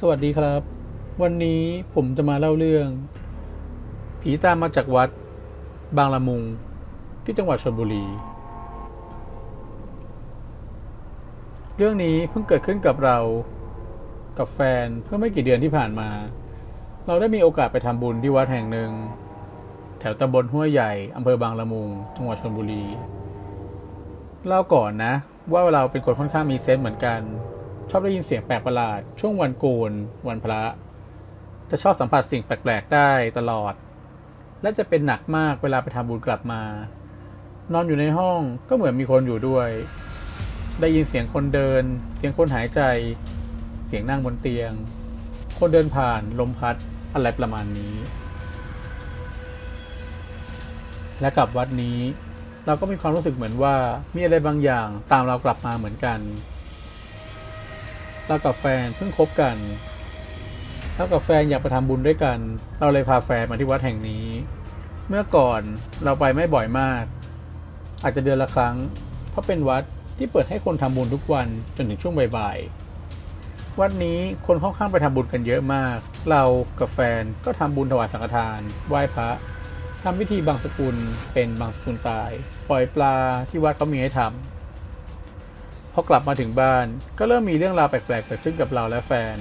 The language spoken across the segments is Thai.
สวัสดีครับ วันนี้ผมจะมาเล่าเรื่อง ผีตามมาจากวัด บางละมุง ที่จังหวัดชลบุรี เรื่องนี้เพิ่งเกิดขึ้นกับเรา กับแฟนเมื่อไม่กี่เดือนที่ผ่านมา เราได้มีโอกาสไปทำบุญที่วัดแห่งหนึ่ง แถวตำบลห้วยใหญ่อำเภอบางละมุง จังหวัดชลบุรี เล่าก่อนนะ ว่าเราเป็นคนค่อนข้างมีเซนส์เหมือนกัน ชอบได้ยินเสียงแปลกประหลาด ช่วงวันโกน วันพระ จะชอบสัมผัสสิ่งแปลกๆได้ตลอด และจะเป็นหนักมากเวลาไปทำบุญกลับมา นอนอยู่ในห้องก็เหมือนมีคนอยู่ด้วย ได้ยินเสียงคนเดิน เสียงคนหายใจ เสียงนั่งบนเตียง คนเดินผ่านลมพัดอะไรประมาณนี้ และกับวัดนี้เราก็มีความรู้สึกเหมือนว่ามีอะไรบางอย่างตามเรากลับมาเหมือนกัน เรากับแฟนเพิ่งคบกันเรากับแฟนอยากไปทำบุญด้วยกัน เราเลยพาแฟนมาที่วัดแห่งนี้ เมื่อก่อนเราไปไม่บ่อยมาก อาจจะเดือนละครั้ง เพราะเป็นวัดที่เปิดให้คนทำบุญทุกวันจนถึงช่วงบ่ายๆ วัดนี้คนค่อนข้างไปทำบุญกันเยอะมาก เรากับแฟนก็ทำบุญถวายสังฆทาน ไหว้พระทำพิธีบางสกุลเป็นบางสกุลตาย ปล่อยปลาที่วัดเขามีให้ทำ พอกลับมาถึงบ้านก็เริ่มมีเรื่องราวแปลกๆเกิดขึ้นกับเราและแฟน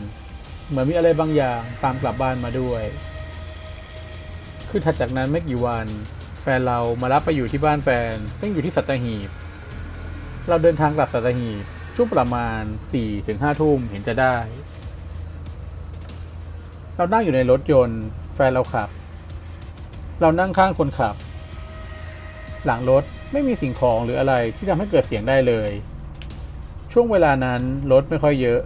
เหมือนมีอะไรบางอย่างตามกลับบ้านมาด้วย คือถัดจากนั้นไม่กี่วัน แฟนเรามารับไปอยู่ที่บ้านแฟน ซึ่งอยู่ที่สัตหีบ เราเดินทางกลับสัตหีบช่วงประมาณ4-5ถึงทุ่มเห็นจะได้ เรานั่งอยู่ในรถยนต์ แฟนเราขับ เรานั่งข้างคนขับ หลังรถไม่มีสิ่งของหรืออะไรที่ทำให้เกิดเสียงได้เลย ช่วงเวลานั้นรถไม่ค่อยเยอะ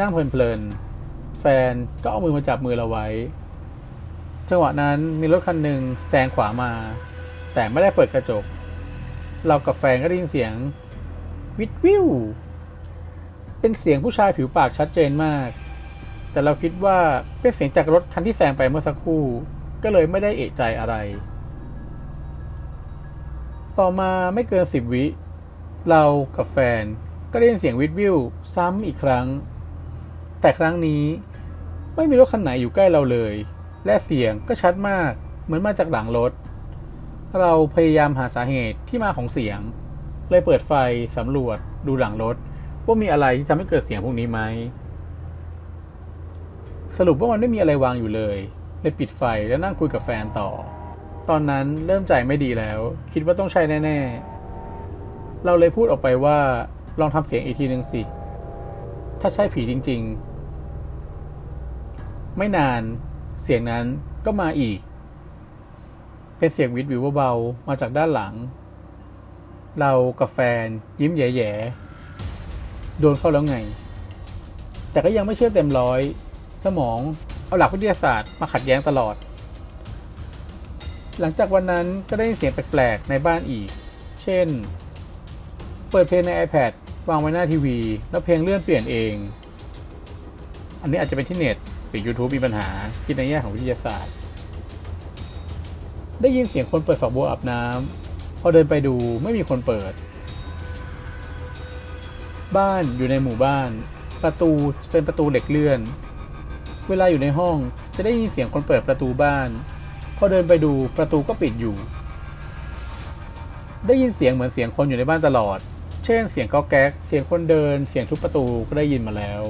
นั่งเพลินๆ แฟนก็เอามือมาจับมือเราไว้ จังหวะนั้นมีรถคันหนึ่งแซงขวามา แต่ไม่ได้เปิดกระจก เรากับแฟนก็ได้ยินเสียง วิดวิว เป็นเสียงผู้ชายผิวปากชัดเจนมาก แต่เราคิดว่าเป็นเสียงจากรถคันที่แซงไปเมื่อสักครู่ ก็เลยไม่ได้เอะใจอะไร ต่อมาไม่เกินสิบวิเรากับแฟน ก็ได้ยินเสียงวิดวิวซ้ำอีกครั้ง แต่ครั้งนี้ไม่มีรถคันไหนอยู่ใกล้เราเลย และเสียงก็ชัดมากเหมือนมาจากหลังรถ เราพยายามหาสาเหตุที่มาของเสียง เลยเปิดไฟสำรวจดูหลังรถ ว่ามีอะไรที่ทำให้เกิดเสียงพวกนี้ไหม สรุปว่ามันไม่มีอะไรวางอยู่เลย เลยปิดไฟแล้วนั่งคุยกับแฟนต่อ ตอนนั้นเริ่มใจไม่ดีแล้ว คิดว่าต้องใช่แน่ ๆ เราเลยพูดออกไปว่า ลองทำเสียงอีกทีหนึ่งสิ ถ้าใช่ผีจริง ๆ ไม่นานเสียงนั้นก็มาอีก เป็นเสียงวิดวิวเบาๆมาจากด้านหลัง เรากับแฟนยิ้มแย่ๆ โดนเข้าแล้วไง แต่ก็ยังไม่เชื่อเต็มร้อย สมองเอาหลักวิทยาศาสตร์มาขัดแย้งตลอด หลังจากวันนั้นก็ได้ยินเสียงแปลกๆ ในบ้านอีก เช่น เปิดเพลงใน iPad วางไว้หน้าทีวี แล้วเพลงเลื่อนเปลี่ยนเอง อันนี้อาจจะเป็นที่เน็ตหรือ YouTube มีปัญหาคิดในแง่ของวิทยาศาสตร์ ได้ยินเสียงคนเปิดฝักบัวอาบน้ำพอเดินไปดูไม่มีคนเปิด บ้านอยู่ในหมู่บ้าน ประตูเป็นประตูเหล็กเลื่อน เวลาอยู่ในห้องจะได้ยินเสียงคนเปิดประตูบ้าน พอเดินไปดูประตูก็ปิดอยู่ ได้ยินเสียงเหมือนเสียงคนอยู่ในบ้านตลอด เช่นเสียงก๊อกแก๊ก เสียงคนเดิน เสียงทุบประตูก็ได้ยินมาแล้ว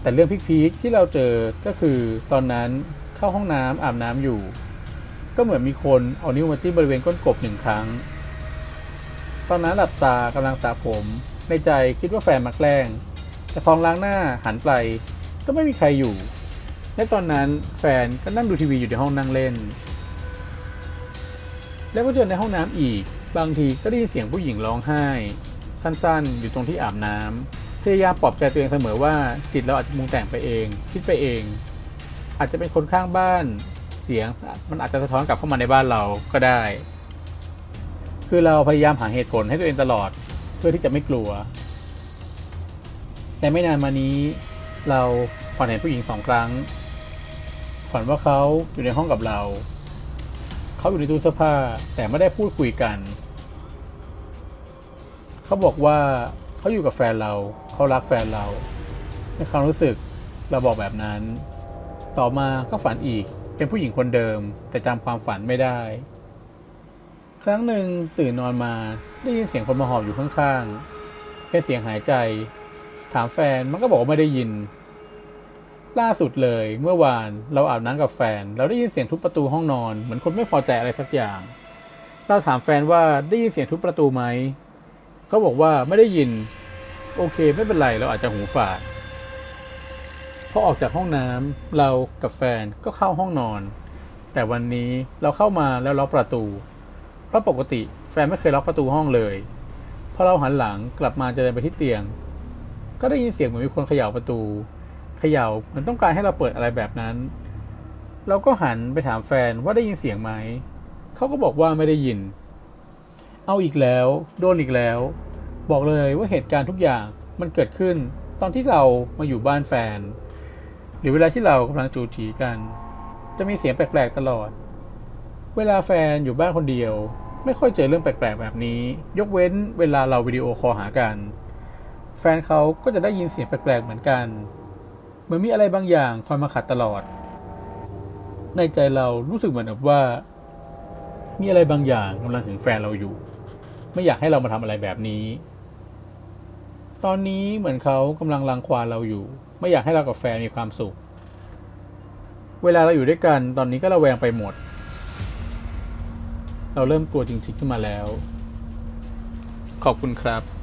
แต่เรื่องพีคๆที่เราเจอก็คือตอนนั้นเข้าห้องน้ำอาบน้ำอยู่ ก็เหมือนมีคนเอานิ้วมาจิ้มบริเวณก้นกบหนึ่งครั้ง ตอนนั้นหลับตากำลังสระผม ในใจคิดว่าแฟนมาแกล้ง แต่พองล้างหน้าหันไปก็ไม่มีใครอยู่ และตอนนั้นแฟนก็นั่งดูทีวีอยู่ในห้องนั่งเล่น แล้วก็เจอในห้องน้ำอีก บางทีก็ได้ยินเสียงผู้หญิงร้องไห้ สั้นๆ อยู่ตรงที่อาบน้ำพยายามปลอบใจตัวเองเสมอว่าจิตเราอาจจะมุงแต่งไปเอง คิดไปเอง อาจจะเป็นคนข้างบ้านเสียงมันอาจจะสะท้อนกลับเข้ามาในบ้านเราก็ได้ คือเราพยายามหาเหตุผลให้ตัวเองตลอดเพื่อที่จะไม่กลัว แต่ไม่นานมานี้ เราฝันเห็นผู้หญิงสองครั้ง ฝันว่าเขาอยู่ในห้องกับเรา เขาอยู่ในตู้เสื้อผ้าแต่ไม่ได้พูดคุยกัน เขาบอกว่าเขาอยู่กับแฟนเราเขารักแฟนเรา ในความรู้สึกเราบอกแบบนั้น ต่อมาก็ฝันอีกเป็นผู้หญิงคนเดิม แต่จำความฝันไม่ได้ ครั้งหนึ่งตื่นนอนมาได้ยินเสียงคนมาหอบอยู่ข้างๆเป็นเสียงหายใจ ถามแฟนมันก็บอกว่าไม่ได้ยิน ล่าสุดเลยเมื่อวานเราอาบน้ำกับแฟน เราได้ยินเสียงทุบประตูห้องนอนเหมือนคนไม่พอใจอะไรสักอย่าง เราถามแฟนว่าได้ยินเสียงทุบประตูไหม เขาบอกว่าไม่ได้ยิน โอเคไม่เป็นไรเราอาจจะหูฝาดพอออกจากห้องน้ำเรากับแฟนก็เข้าห้องนอน แต่วันนี้เราเข้ามาแล้วล็อกประตู เพราะปกติแฟนไม่เคยล็อกประตูห้องเลยพอเราหันหลังกลับมาจะเดินไปที่เตียง ก็ได้ยินเสียงเหมือนมีคนเขย่าประตู เขย่าเหมือนต้องการให้เราเปิดอะไรแบบนั้น เราก็หันไปถามแฟนว่าได้ยินเสียงไหม เขาก็บอกว่าไม่ได้ยิน เอาอีกแล้ว โดนอีกแล้ว บอกเลยว่าเหตุการณ์ทุกอย่างมันเกิดขึ้น ตอนที่เรามาอยู่บ้านแฟน หรือเวลาที่เรากำลังจูจีกัน จะมีเสียงแปลกๆตลอด เวลาแฟนอยู่บ้านคนเดียว ไม่ค่อยเจอเรื่องแปลกๆแบบนี้ ยกเว้นเวลาเราวิดีโอคอลหากัน แฟนเขาก็จะได้ยินเสียงแปลกๆเหมือนกัน เหมือนมีอะไรบางอย่างคอยมาขัดตลอด ในใจเรารู้สึกเหมือนกับว่า มีอะไรบางอย่างกำลังถึงแฟนเราอยู่ ไม่อยากให้เรามาทำอะไรแบบนี้ ตอนนี้เหมือนเขากำลังรังควานเราอยู่ ไม่อยากให้เรากับแฟนมีความสุข เวลาเราอยู่ด้วยกันตอนนี้ก็ระแวงไปหมด เราเริ่มกลัวจริงๆขึ้นมาแล้ว ขอบคุณครับ